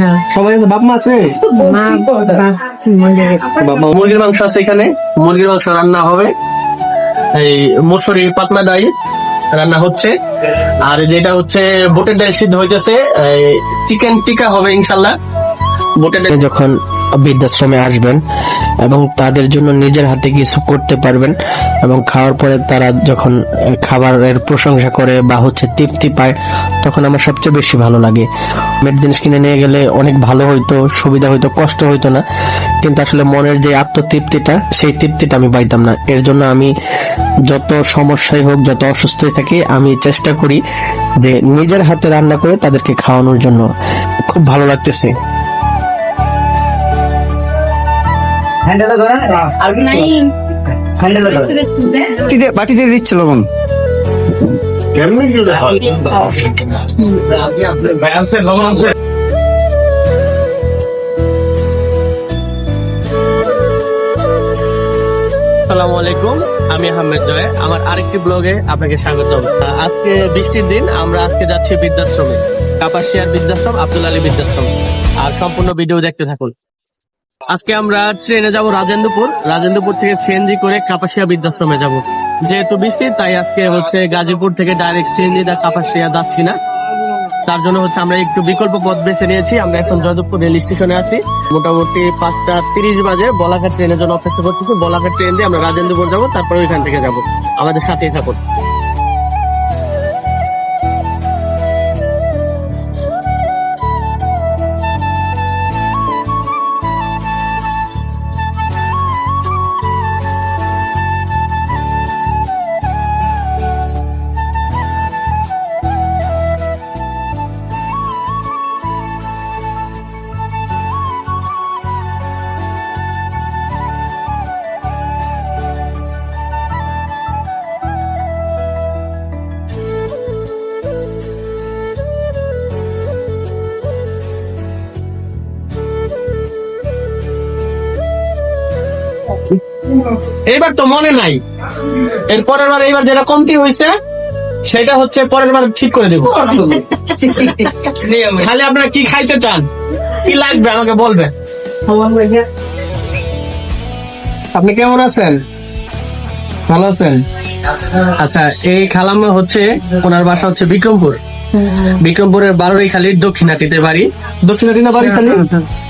হ্যাঁ সবাই আছে বাপ মা আছে? বাবা মন্দিরে বাপ মা মুরগির মাংস আছে এখানে। মুরগির মাংস রান্না হবে। এই মুসুরি পাতলা ডাই রান্না হচ্ছে। আর যেটা হচ্ছে বুটের ডাল সিদ্ধ হইতেছে চিকেন টিকা হবে ইনশাল্লাহ। ডাল যখন বৃদ্ধাশ্রমে আসবেন এবং তাদের জন্য নিজের হাতে কিছু করতে পারবেন এবং খাওয়ার পরে তারা যখন খাবারের প্রশংসা করে বা হচ্ছে তৃপ্তি পায়, তখন আমার সবচেয়ে বেশি ভালো লাগে। মেট জিনিস কিনে নিয়ে গেলে অনেক ভালো হইতো, সুবিধা হইতো, কষ্ট হইতো না। কিন্তু আসলে মনের যে আত্মতৃপ্তিটা, সেই তৃপ্তিটা আমি পাইতাম না। এর জন্য আমি যত সমস্যাই হোক, যত অসুস্থই থাকি, আমি চেষ্টা করি যে নিজের হাতে রান্না করে তাদেরকে খাওয়ানোর জন্য। খুব ভালো লাগতেছে। বাটিতে বাটিতে দিচ্ছে লবণ। আসসালামু আলাইকুম আমি আহমেদ জয়। আমার আরেকটি ব্লগে আপনাকে স্বাগত আজকে বৃষ্টির দিন আমরা আজকে যাচ্ছি বৃদ্ধাশ্রমে। কাপাসিয়ার বৃদ্ধাশ্রম আব্দুল আলী বৃদ্ধাশ্রম। আর সম্পূর্ণ ভিডিও দেখতে থাকুন। আজকে আমরা ট্রেনে যাব রাজেন্দ্রপুর। রাজেন্দ্রপুর থেকে সিএনজি করে কাপাসিয়া বৃদ্ধাশ্রমে যাব। যেহেতু বৃষ্টি, তাই আজকে হচ্ছে গাজীপুর থেকে ডাইরেক্ট সিএনজি কাপাসিয়া যাচ্ছি না। তার জন্য হচ্ছে আমরা একটু বিকল্প পথ বেছে নিয়েছি। আমরা এখন যাদবপুর রেল স্টেশনে আছি। মোটামুটি পাঁচটা তিরিশ বাজে। বলাঘাট ট্রেনের জন্য অপেক্ষা করতেছি। বলাঘাট ট্রেন দিয়ে আমরা রাজেন্দ্রপুর যাব, তারপরে ওইখান থেকে যাব। আমাদের সাথেই থাকুন। এইবার তো মনে নাই। এর পরের বার এইবার যেটা কমতি হয়েছে সেটা হচ্ছে পরের বার ঠিক করে দেবো। খালি আপনারা কি খাইতে চান? কি লাগবে আমাকে বলবেন? আপনি কেমন আছেন? ভালো আছেন? আচ্ছা এই খালাম্মা হচ্ছে ওনার বাসা হচ্ছে বিক্রমপুর। বিক্রমপুরের বারোই খালির দক্ষিণাটিতে বাড়ি। দক্ষিণাটি না বাড়ি খালি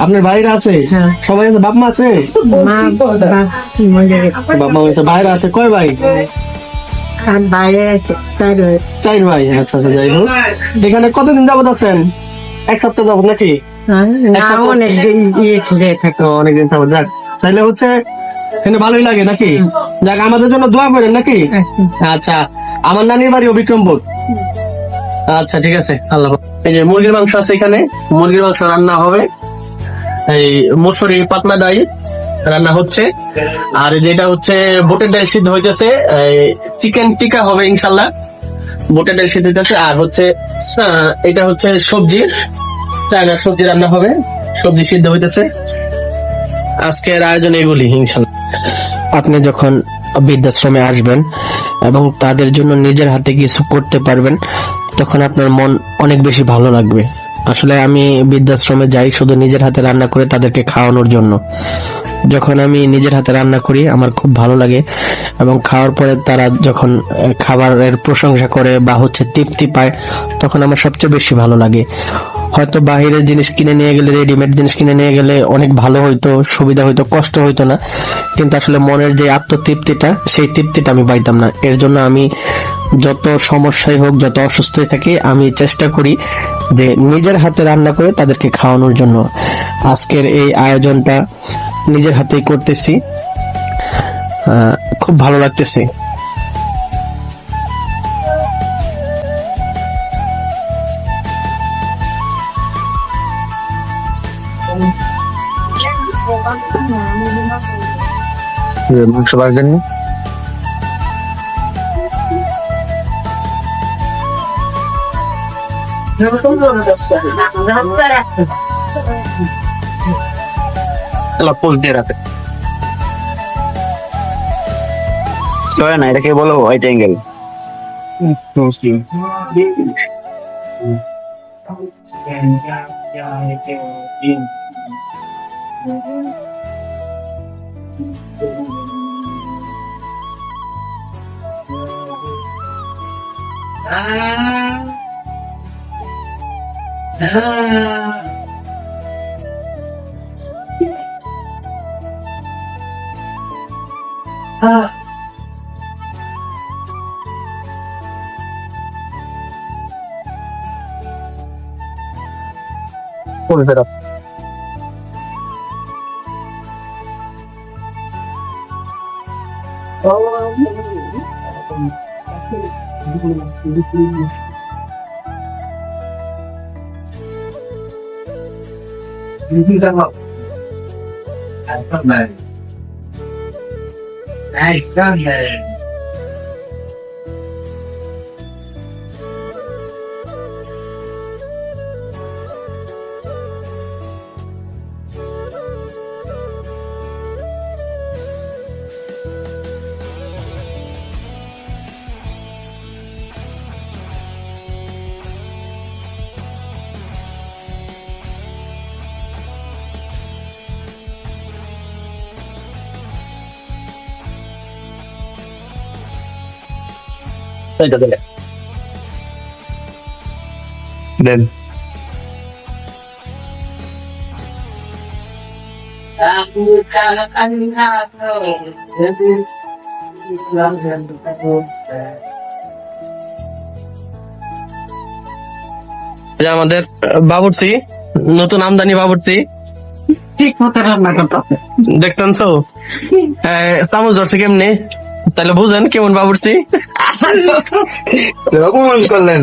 আপনার বাড়ির আছে? হ্যাঁ। সবাই আছে? বাপ মা আছে মা বাবা বাপ মা তো বাইরে আছে? কয় ভাই? বাইরে চার ভাই। আচ্ছা আচ্ছা যাই হোক। এখানে কতদিন যাবত আছেন? এক সপ্তাহ যাবত নাকি? না অনেক দিন ইয়ে অনেকদিন যাবত। যাক তাহলে হচ্ছে এখানে ভালোই লাগে নাকি? যাক আমাদের জন্য দোয়া করেন নাকি? আচ্ছা আমার নানির বাড়ি বিক্রমপুর আচ্ছা ঠিক আছে, আল্লাহ এই যে মুরগির মাংস আছে এখানে, মুরগির মাংস রান্না হবে। এই মুসুরি পাতলা ডাই রান্না হচ্ছে। আর যেটা হচ্ছে বুটের ডাল সিদ্ধ হইতেছে চিকেন টিকা হবে ইনশাল্লাহ। বুটের ডাল সিদ্ধ হইতেছে, আর হচ্ছে এটা হচ্ছে সবজি। চায়নার সবজি রান্না হবে, সবজি সিদ্ধ হইতেছে। আজকের আয়োজন এগুলি, ইনশাল্লাহ। আপনি যখন বৃদ্ধাশ্রমে আসবেন এবং তাদের জন্য নিজের হাতে কিছু করতে পারবেন তখন আপনার মন অনেক বেশি ভালো লাগবে। আসলে আমি বৃদ্ধাশ্রমে যাই, শুধু নিজের হাতে রান্না করে তাদেরকে খাওয়ানোর জন্য। যখন আমি নিজের হাতে রান্না করি, আমার খুব ভালো লাগে এবং খাওয়ার পরে তারা যখন খাবারের প্রশংসা করে বা হচ্ছে তৃপ্তি পায়, তখন আমার সবচেয়ে বেশি ভালো লাগে। হয়তো বাহিরের জিনিস কিনে নিয়ে গেলে, রেডিমেড জিনিস কিনে নিয়ে গেলে অনেক ভালো হইতো, সুবিধা হইতো, কষ্ট হইতো না। কিন্তু আসলে মনের যে আত্মতৃপ্তিটা, সেই তৃপ্তিটা আমি পাইতাম না। এর জন্য আমি যত সমস্যাই হোক, যত অসুস্থই থাকি, আমি চেষ্টা করি যে নিজের হাতে রান্না করে তাদেরকে খাওয়ানোর জন্য। আজকের এই আয়োজনটা নিজের হাতেই করতেছি। খুব ভালো লাগতেছে। মাংস বাড়বেন পোল দিয়ে রাখে। চলে না এটাকে বলো white angle Ah. Ah. Vou ver a Oh, như ra hậu anh con này. Ai con này. করে ফেরত দেন আমাদের বাবুর্চি নতুন আমদানি বাবুর্চি। ঠিক মতো রান্না করতে দেখতেন তো চামচ ধরছে কেমনি? তাহলে বুঝেন কেমন বাবুর্চি অপমান করলেন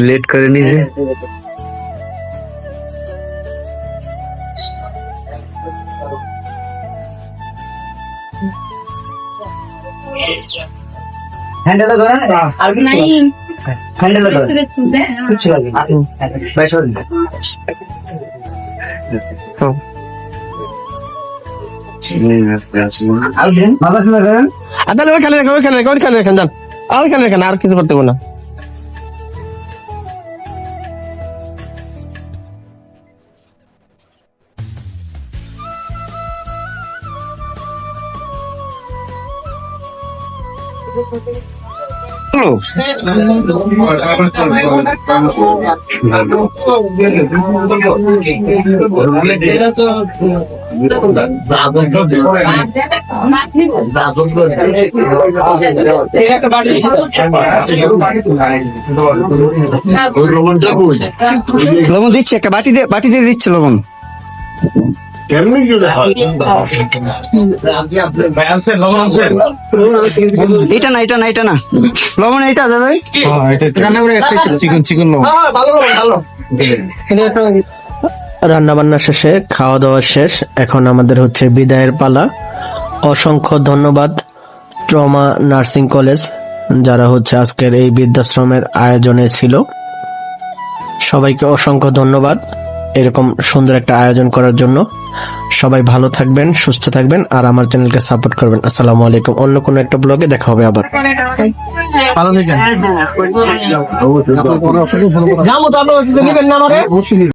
লেট করে নিজে হ্যান্ডেল করেন হ্যান্ডেল করেন কিছু লাগে ভাই তাহলে ওইখানে রেখে ওইখানে রেখে ওইখানে রেখেন যান আর ওইখানে রেখেন আর কিছু করতে না লবণ দিচ্ছে একটা বাটি দিয়ে বাটি দিয়ে দিচ্ছে লবণ। এটা না এটা না এটা না। লবণ এটা যাবে রান্না করে চিকন চিকন লবণ। রান্না বান্না শেষে খাওয়া দাওয়া শেষ। এখন আমাদের হচ্ছে বিদায়ের পালা। অসংখ্য ধন্যবাদ ট্রমা নার্সিং কলেজ যারা হচ্ছে আজকের এই বৃদ্ধাশ্রমের আয়োজনে ছিল। সবাইকে অসংখ্য ধন্যবাদ। এরকম সুন্দর একটা আয়োজন করার জন্য। সবাই ভালো থাকবেন সুস্থ থাকবেন আর আমার চ্যানেলকে সাপোর্ট করবেন। আসসালামু আলাইকুম। অন্য কোনো একটা ব্লগে দেখা হবে আবার। ভালো থেকেন।